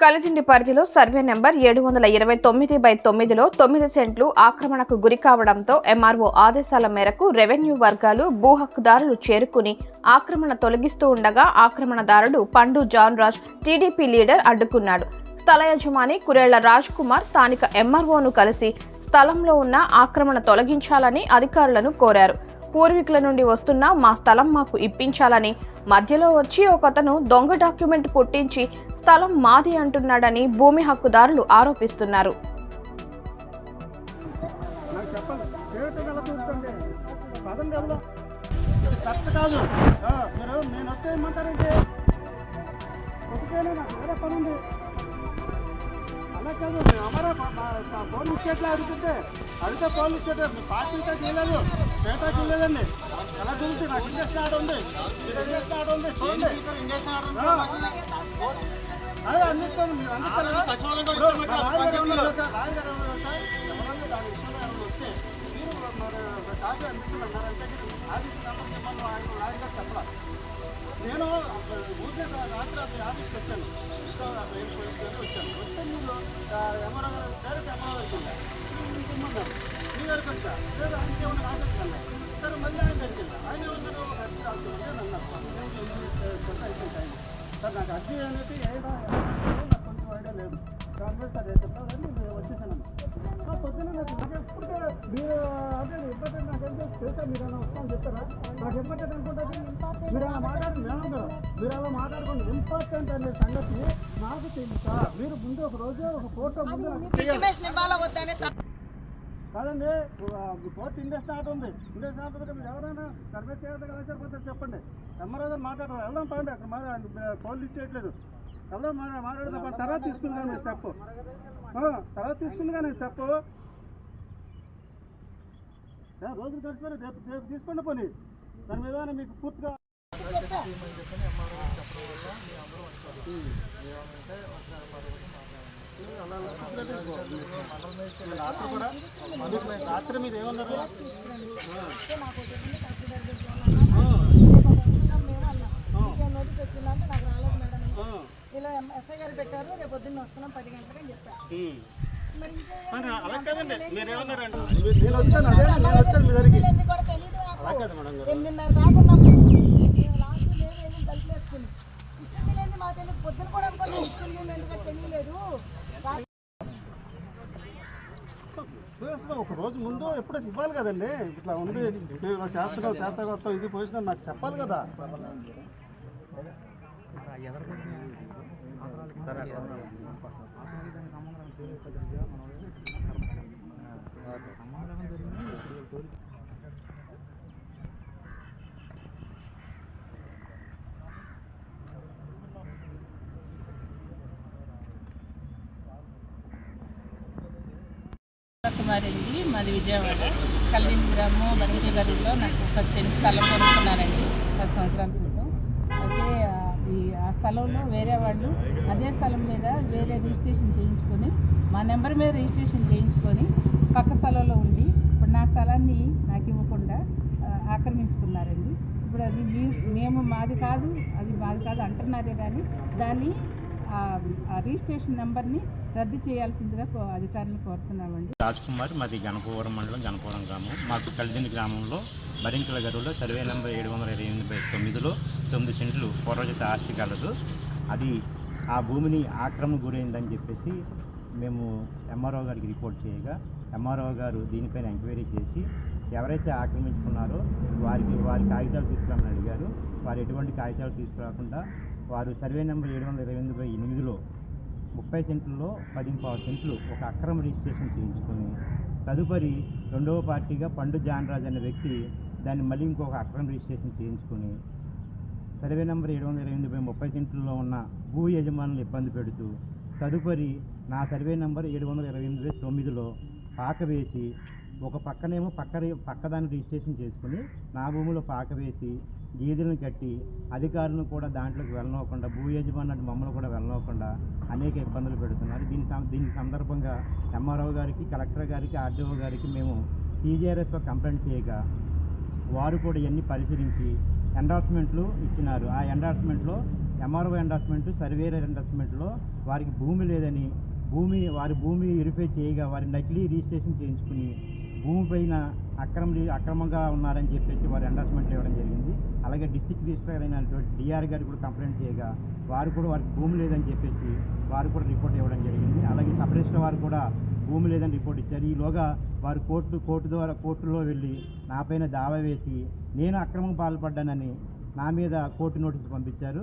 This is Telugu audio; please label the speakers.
Speaker 1: కలిజిండి పరిధిలో సర్వే నెంబర్ ఏడు వందల ఇరవై తొమ్మిది బై తొమ్మిదిలో తొమ్మిది సెంట్లు ఆక్రమణకు గురి కావడంతో ఎంఆర్ఓ ఆదేశాల మేరకు రెవెన్యూ వర్గాలు భూ హక్కుదారులు చేరుకుని ఆక్రమణ తొలగిస్తూ ఉండగా ఆక్రమణదారుడు Pandu John Raj TDP leader అడ్డుకున్నాడు. స్థల యజమాని కురేళ్ళ రాజ్ కుమార్ స్థానిక ఎంఆర్ఓను కలిసి స్థలంలో ఉన్న ఆక్రమణ తొలగించాలని అధికారులను కోరారు. పూర్వీకుల నుండి వస్తున్న మా స్థలం మాకు ఇప్పించాలని. మధ్యలో వచ్చి ఒకతను దొంగ డాక్యుమెంట్ పుట్టించి స్థలం మాది అంటున్నాడని భూమి హక్కుదారులు ఆరోపిస్తున్నారు.
Speaker 2: అలా కాదు అడిగితే మీ పార్టీతో చేయలేదు. పేటకి వెళ్ళలేదండి ఎలా కుదిరితే నాకు ఇంజక్షన్ ఆడ ఉంది. మీకు ఇంజక్షన్ ఆడ ఉంది. చూడండి. అదే అందిస్తాను మీరు సార్, ఎవరన్నా దాని విషయంలో వస్తే మీరు మరి కాపీ అందించమన్నారు అంటే ఆఫీస్ నెంబర్ చెప్పాను ఆయన రాజుగారు చెప్పాలి. నేను ఊరికే రాత్రి అతని ఆఫీస్కి వచ్చాను. పోలీస్ గారు వచ్చాను వస్తే మీరు ఎంఆర్ఓ గారు డైరెక్ట్ ఎంఆర్ఓ గారికి వెళ్ళారు ఇమ్మన్నారు మీ వచ్చా? లేదా ఆయనకి ఏమన్నా మాట్లాడుతున్నా సరే మళ్ళీ ఆయన దగ్గరికి ఆయన ఏమన్నారు ఒక అర్జీ రాసి ఉంటే నన్ను అన్నారు అయిపోయింది టైం సార్ నాకు అర్జీ అనేది ఏదో నాకు కొంచెం ఐడియా లేదు. దాని సార్ ఏం చెప్తారని నేను వచ్చేసాను. పొద్దున నాకు నాకు ఎప్పుడు మీరు అంటే ఇబ్బంది నాకేం తెలుసు? తెలుసా? మీరు అలా వస్తాను చెప్తారా? నాకు ఇబ్బంది అనుకుంటుంది మీరు అలా మాట్లాడి ఏమంటారు మీరు అలా మాట్లాడుకోండి. ఇంపార్టెంట్ అనే సంగతి నాకు తెలుసా. మీరు ముందు ఒక రోజు ఒక ఫోటో ముందు నాకు చేయాలి.
Speaker 3: ఇంటిమేషన్ ఇవ్వాలా వద్దనే
Speaker 2: కాదండి కోర్టు ఇండస్ట్రీ ఆట ఉంది. ఇండస్ట్రీ ఆట ఉంది మీరు ఎవరైనా సర్వే చేయాలి కదా చెప్పండి. ఎమ్మరాజు మాట్లాడారు. వెళ్దాం పండి అక్కడ మరి ఆయన ఫోన్లు ఇచ్చేయట్లేదు వెళ్దాం మా- మాట్లాడదాం. తర్వాత తీసుకుంది కానీ స్టెప్. తర్వాత తీసుకుంది కానీ స్టెప్. రోజులు గడిచిపోయి రేపు రేపు తీసుకోండి పోనీ. దాని మీద మీకు పూర్తిగా రాత్రి కూడా రాత్రి మీరు ఏమన్నారు
Speaker 3: నాకు రాలేదు మేడం ఇలా ఎస్ఐ గారు పెట్టారు రేపు పొద్దున్న వస్తున్నాం పది గంటలకు అని చెప్పారు
Speaker 2: అలా కాదండి మీరు ఏమన్నారండి నేను వచ్చాను అదే నేను వచ్చాను మీ దగ్గరికి
Speaker 3: కూడా తెలియదు
Speaker 2: అలా
Speaker 3: నాకు
Speaker 2: కాదు మేడం గారు
Speaker 3: ఎనిమిదిన్నర దాకా ఉన్నాం లాస్ట్ మేము వెళ్ళి తలుపు ఇచ్చింది లేదు మాకు తెలియదు పొద్దున కూడా అనుకోండి ఇచ్చింది ఎందుకంటే తెలియలేదు
Speaker 2: సీరియస్గా ఒక రోజు ముందు ఎప్పుడో ఇవ్వాలి కదండి. ఇట్లా ఉంది మేము ఇలా చేస్తాం చేస్తాం వస్తాం ఇది పొజిషన్ నాకు చెప్పాలి కదా.
Speaker 4: కుమారి మాది విజయవాడ. కల్లింది గ్రామం బరింకల గరువులో నాకు పది సెంట్ స్థలం కొనుక్కున్నానండి పది సంవత్సరాల క్రితం. అయితే ఈ ఆ స్థలంలో వేరే వాళ్ళు అదే స్థలం మీద వేరే రిజిస్ట్రేషన్ చేయించుకొని మా నెంబర్ మీద రిజిస్ట్రేషన్ చేయించుకొని పక్క స్థలంలో ఉండి ఇప్పుడు నా స్థలాన్ని నాకు ఇవ్వకుండా ఆక్రమించుకున్నారండి. ఇప్పుడు అది మీ మేము మాది కాదు అది మాది కాదు అంటున్నారే కానీ దాన్ని ఆ రిజిస్ట్రేషన్ నెంబర్ని రద్దు చేయాల్సిందిగా కో- అధికారులను కోరుతున్నామండి.
Speaker 5: రాజ్ కుమార్ మాది గణపవరం మండలం గణపవరం గ్రామం. మాకు కలిదిని గ్రామంలో బరింకల గరువులో సర్వే నెంబర్ ఏడు వందల ఇరవై ఎనిమిది బై తొమ్మిదిలో తొమ్మిది సెంట్లు పూర్వజత ఆస్తి కలదు. అది ఆ భూమిని ఆక్రమణ గురైందని చెప్పేసి మేము ఎంఆర్ఓ గారికి రిపోర్ట్ చేయగా ఎంఆర్ఓ గారు దీనిపైన ఎంక్వైరీ చేసి ఎవరైతే ఆక్రమించుకున్నారో వారికి వారి కాగితాలు తీసుకురామని అడిగారు. వారు ఎటువంటి కాగితాలు తీసుకురాకుండా వారు సర్వే నెంబర్ ఏడు వందల ఇరవై ఎనిమిది బై ఎనిమిదిలో ముప్పై సెంట్లలో పదింపావు సెంట్లు ఒక అక్రమ రిజిస్ట్రేషన్ చేయించుకొని తదుపరి రెండవ పార్టీగా పండు జాన్రాజ్ అనే వ్యక్తి దాన్ని మళ్ళీ ఇంకొక అక్రమ రిజిస్ట్రేషన్ చేయించుకొని సర్వే నెంబర్ ఏడు వందల ఎనిమిది బై ముప్పై సెంట్లలో ఉన్న భూ యజమానులు ఇబ్బంది పెడుతూ తదుపరి నా సర్వే నెంబర్ ఏడు వందల ఇరవై ఎనిమిది తొమ్మిదిలో పాక వేసి ఒక పక్కనేమో పక్క పక్కదాన్ని రిజిస్ట్రేషన్ చేసుకుని నా భూమిలో పాక వేసి గీదెలను కట్టి అధికారులను కూడా దాంట్లోకి వెళ్ళనివ్వకుండా భూ యజమాని మమ్మల్ని కూడా వెళ్ళనివ్వకుండా అనేక ఇబ్బందులు పెడుతున్నారు. దీని సం- దీని సందర్భంగా ఎంఆర్ఓ గారికి కలెక్టర్ గారికి ఆర్డీఓ గారికి మేము టీజీఆర్ఎస్లో కంప్లైంట్ చేయగా వారు కూడా ఇవన్నీ పరిశీలించి ఎండార్స్మెంట్లు ఇచ్చినారు. ఆ ఎండార్స్మెంట్లో ఎంఆర్ఓ ఎండార్స్మెంట్ సర్వేయర్ ఎండార్స్మెంట్లో వారికి భూమి లేదని భూమి వారి భూమి వెరిఫై చేయగా వారి నకిలీ రిజిస్ట్రేషన్ చేయించుకుని భూమి పైన అక్రమ అక్రమంగా ఉన్నారని చెప్పేసి వారు ఎండార్స్మెంట్ ఇవ్వడం జరిగింది. అలాగే డిస్టిక్ రిజిస్ట్రార్ అయినటువంటి డిఆర్ గారు కూడా కంప్లైంట్ చేయగా వారు కూడా వారికి భూమి లేదని చెప్పేసి వారు కూడా రిపోర్ట్ ఇవ్వడం జరిగింది. అలాగే సబ్ వారు కూడా భూమి లేదని రిపోర్ట్ ఇచ్చారు. ఈలోగా వారు కోర్టు కోర్టు ద్వారా కోర్టులో వెళ్ళి నాపైన దావా వేసి నేను అక్రమం పాల్పడ్డానని నా మీద కోర్టు నోటీసు పంపించారు.